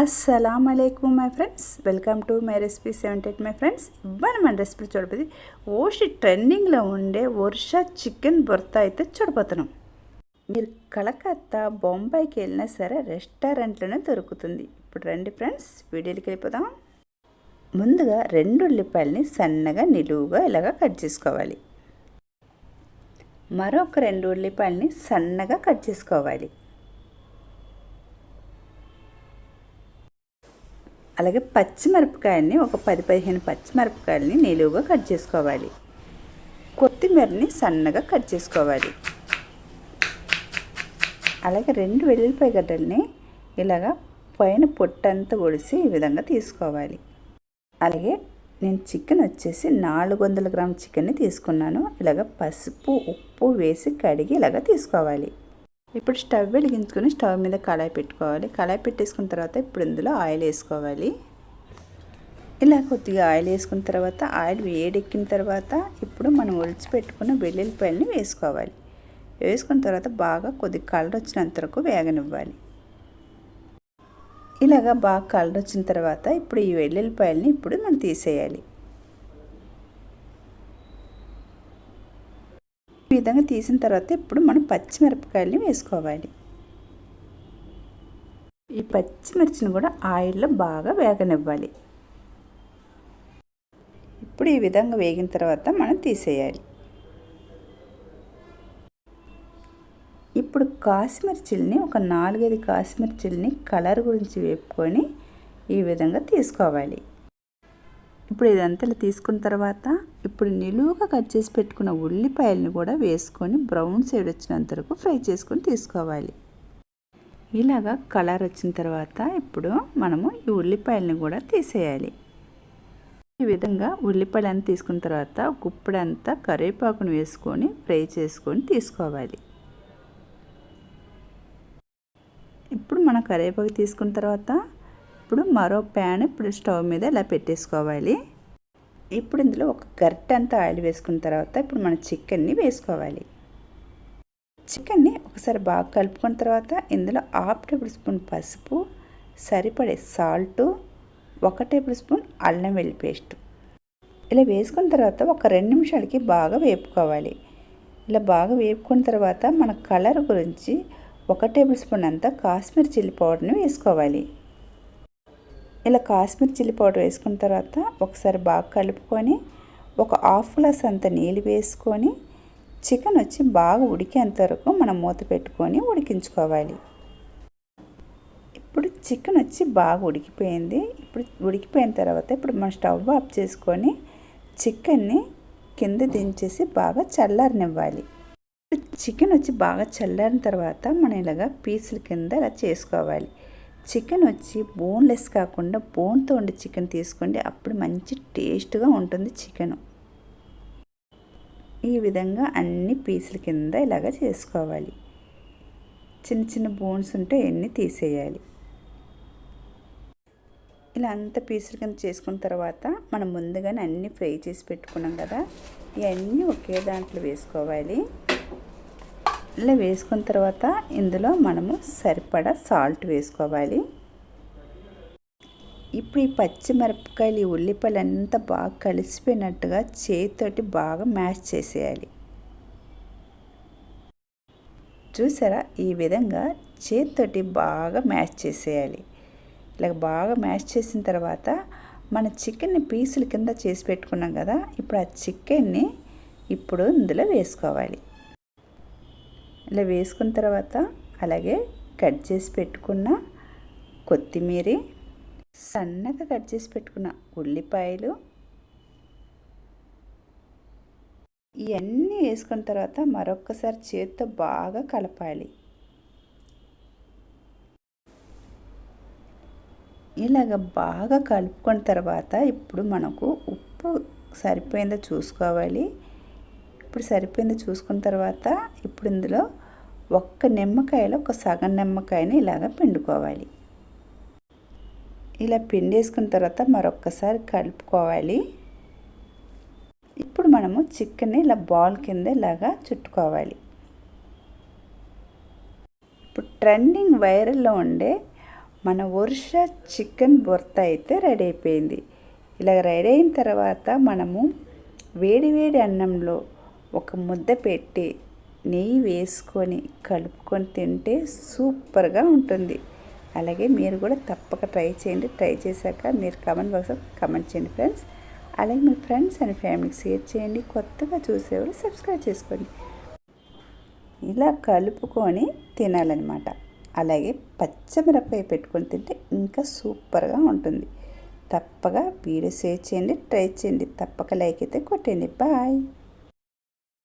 అస్సలం అయికం my friends welcome to my recipe seventy eight my friends ఇవాళ మన రెసిపీ చూడబోతుంది ఓషి ట్రెండింగ్లో ఉండే వర్ష చికెన్ బొర్త అయితే చూడబోతున్నాం. మీరు కలకత్తా బొంబాయికి వెళ్ళినా సరే రెస్టారెంట్లోనే దొరుకుతుంది. ఇప్పుడు రండి ఫ్రెండ్స్ వీడియోకి వెళ్ళిపోదాం. ముందుగా రెండు ఉల్లిపాయలని సన్నగా నిలువుగా ఇలాగ కట్ చేసుకోవాలి. మరొక రెండు ఉల్లిపాయలని సన్నగా కట్ చేసుకోవాలి. అలాగే పచ్చిమిరపకాయల్ని ఒక పది పదిహేను పచ్చిమిరపకాయలని నిలువుగా కట్ చేసుకోవాలి. కొత్తిమీరని సన్నగా కట్ చేసుకోవాలి. అలాగే రెండు వెల్లుల్లిపాయ గడ్డల్ని ఇలాగా పైన పొట్టంతా ఒడిసి ఈ విధంగా తీసుకోవాలి. అలాగే నేను చికెన్ వచ్చేసి నాలుగు వందల గ్రాముల చికెన్ని తీసుకున్నాను. ఇలాగ పసుపు ఉప్పు వేసి కడిగి ఇలాగ తీసుకోవాలి. ఇప్పుడు స్టవ్ వెలిగించుకొని స్టవ్ మీద కళాయి పెట్టుకోవాలి. కళాయి పెట్టేసుకున్న తర్వాత ఇప్పుడు ఇందులో ఆయిల్ వేసుకోవాలి. ఇలా కొద్దిగా ఆయిల్ వేసుకున్న తర్వాత ఆయిల్ వేడెక్కిన తర్వాత ఇప్పుడు మనం ఒలిచి పెట్టుకున్న వెల్లుల్లిపాయలని వేసుకోవాలి. వేసుకున్న తర్వాత బాగా కొద్దిగా కలర్ వచ్చినంత వరకు వేగనివ్వాలి. ఇలాగా బాగా కలర్ వచ్చిన తర్వాత ఇప్పుడు ఈ వెల్లుల్లిపాయలని ఇప్పుడు మనం తీసేయాలి. ఈ విధంగా తీసిన తర్వాత ఇప్పుడు మనం పచ్చిమిరపకాయలని వేసుకోవాలి. ఈ పచ్చిమిర్చిని కూడా ఆయిల్లో బాగా వేగనివ్వాలి. ఇప్పుడు ఈ విధంగా వేగిన తర్వాత మనం తీసేయాలి. ఇప్పుడు కాసిమిర్చిల్ని ఒక నాలుగైదు కాసిమిర్చిల్ని కలర్ గురించి వేపుకొని ఈ విధంగా తీసుకోవాలి. ఇప్పుడు ఇదంతా తీసుకున్న తర్వాత ఇప్పుడు నిలువుగా కట్ చేసి పెట్టుకున్న ఉల్లిపాయలను కూడా వేసుకొని బ్రౌన్ సైడ్ వచ్చినంత వరకు ఫ్రై చేసుకొని తీసుకోవాలి. ఇలాగా కలర్ వచ్చిన తర్వాత ఇప్పుడు మనము ఈ ఉల్లిపాయలను కూడా తీసేయాలి. ఈ విధంగా ఉల్లిపాయలను తీసుకున్న తర్వాత గుప్పుడంతా కరివేపాకును వేసుకొని ఫ్రై చేసుకొని తీసుకోవాలి. ఇప్పుడు మన కరివేపాకు తీసుకున్న తర్వాత ఇప్పుడు మరో ప్యాన్ ఇప్పుడు స్టవ్ మీద ఇలా పెట్టేసుకోవాలి. ఇప్పుడు ఇందులో ఒక గరిట అంతా ఆయిల్ వేసుకున్న తర్వాత ఇప్పుడు మన చికెన్ని వేసుకోవాలి. చికెన్ని ఒకసారి బాగా కలుపుకున్న తర్వాత ఇందులో హాఫ్ టేబుల్ స్పూన్ పసుపు సరిపడే సాల్టు ఒక టేబుల్ స్పూన్ అల్లం వెల్లి పేస్ట్. ఇలా వేసుకున్న తర్వాత ఒక రెండు నిమిషాలకి బాగా వేపుకోవాలి. ఇలా బాగా వేపుకున్న తర్వాత మన కలర్ గురించి ఒక టేబుల్ స్పూన్ అంతా కాశ్మీర్ చిల్లీ పౌడర్ని వేసుకోవాలి. ఇలా కాశ్మీర్ చిల్లీ పౌడర్ వేసుకున్న తర్వాత ఒకసారి బాగా కలుపుకొని ఒక హాఫ్ గ్లాస్ అంత నీళ్ళు వేసుకొని చికెన్ వచ్చి బాగా ఉడికేంత వరకు మనం మూత పెట్టుకొని ఉడికించుకోవాలి. ఇప్పుడు చికెన్ వచ్చి బాగా ఉడికిపోయింది. ఇప్పుడు ఉడికిపోయిన తర్వాత ఇప్పుడు మనం స్టవ్ ఆఫ్ చేసుకొని చికెన్ని కింద దించేసి బాగా చల్లారనివ్వాలి. చికెన్ వచ్చి బాగా చల్లారిన తర్వాత మనం ఇలాగా పీసుల కింద ఇలా చేసుకోవాలి. చికెన్ వచ్చి బోన్లెస్ కాకుండా బోన్తో ఉండే చికెన్ తీసుకోండి. అప్పుడు మంచి టేస్ట్గా ఉంటుంది చికెను. ఈ విధంగా అన్ని పీసుల కింద ఇలాగ చేసుకోవాలి. చిన్న చిన్న బోన్స్ ఉంటే ఎన్ని తీసేయాలి. ఇలా అంత పీసుల కింద చేసుకున్న తర్వాత మనం ముందుగానే అన్నీ ఫ్రై చేసి పెట్టుకున్నాం కదా. ఇవన్నీ ఒకే దాంట్లో వేసుకోవాలి. ఇలా వేసుకున్న తర్వాత ఇందులో మనము సరిపడా సాల్ట్ వేసుకోవాలి. ఇప్పుడు ఈ పచ్చిమిరపకాయలు ఈ ఉల్లిపాయలు అంతా బాగా కలిసిపోయినట్టుగా చేతితోటి బాగా మ్యాష్ చేసేయాలి. చూసారా? ఈ విధంగా చేతితోటి బాగా మ్యాష్ చేసేయాలి. ఇలా బాగా మ్యాష్ చేసిన తర్వాత మన చికెన్ని పీసులు కింద చేసి పెట్టుకున్నాం కదా? ఇప్పుడు ఆ చికెన్ని ఇప్పుడు ఇందులో వేసుకోవాలి. ఇలా వేసుకున్న తర్వాత అలాగే కట్ చేసి పెట్టుకున్న కొత్తిమీర సన్నగా కట్ చేసి పెట్టుకున్న ఉల్లిపాయలు ఇవన్నీ వేసుకున్న తర్వాత మరొక్కసారి చేతితో బాగా కలపాలి. ఇలాగ బాగా కలుపుకున్న తర్వాత ఇప్పుడు మనకు ఉప్పు సరిపోయిందో చూసుకోవాలి. ఇప్పుడు సరిపోయిందో చూసుకున్న తర్వాత ఇప్పుడు ఇందులో ఒక్క నిమ్మకాయలో ఒక సగం నిమ్మకాయని ఇలాగ పిండుకోవాలి. ఇలా పిండేసుకున్న తర్వాత మరొక్కసారి కలుపుకోవాలి. ఇప్పుడు మనము చికెన్ని ఇలా బాల్ కింద ఇలాగా చుట్టుకోవాలి. ఇప్పుడు ట్రెండింగ్ వైరల్లో ఉండే మన వర్ష చికెన్ బొర్త అయితే రెడీ అయిపోయింది. ఇలా రెడీ అయిన తర్వాత మనము వేడి వేడి అన్నంలో ఒక ముద్ద పెట్టి నెయ్యి వేసుకొని కలుపుకొని తింటే సూపర్గా ఉంటుంది. అలాగే మీరు కూడా తప్పక ట్రై చేయండి. ట్రై చేశాక మీరు కమెంట్ బాక్స్లో కమెంట్ చేయండి ఫ్రెండ్స్ అలాగే మీ ఫ్రెండ్స్ అండ్ ఫ్యామిలీకి షేర్ చేయండి. కొత్తగా చూసేవారు సబ్స్క్రైబ్ చేసుకోండి. ఇలా కలుపుకొని తినాలన్నమాట. అలాగే పచ్చమిరపకాయ పెట్టుకొని తింటే ఇంకా సూపర్గా ఉంటుంది. తప్పగా వీడియో షేర్ చేయండి ట్రై చేయండి. తప్పక లైక్ అయితే కొట్టండి. బాయ్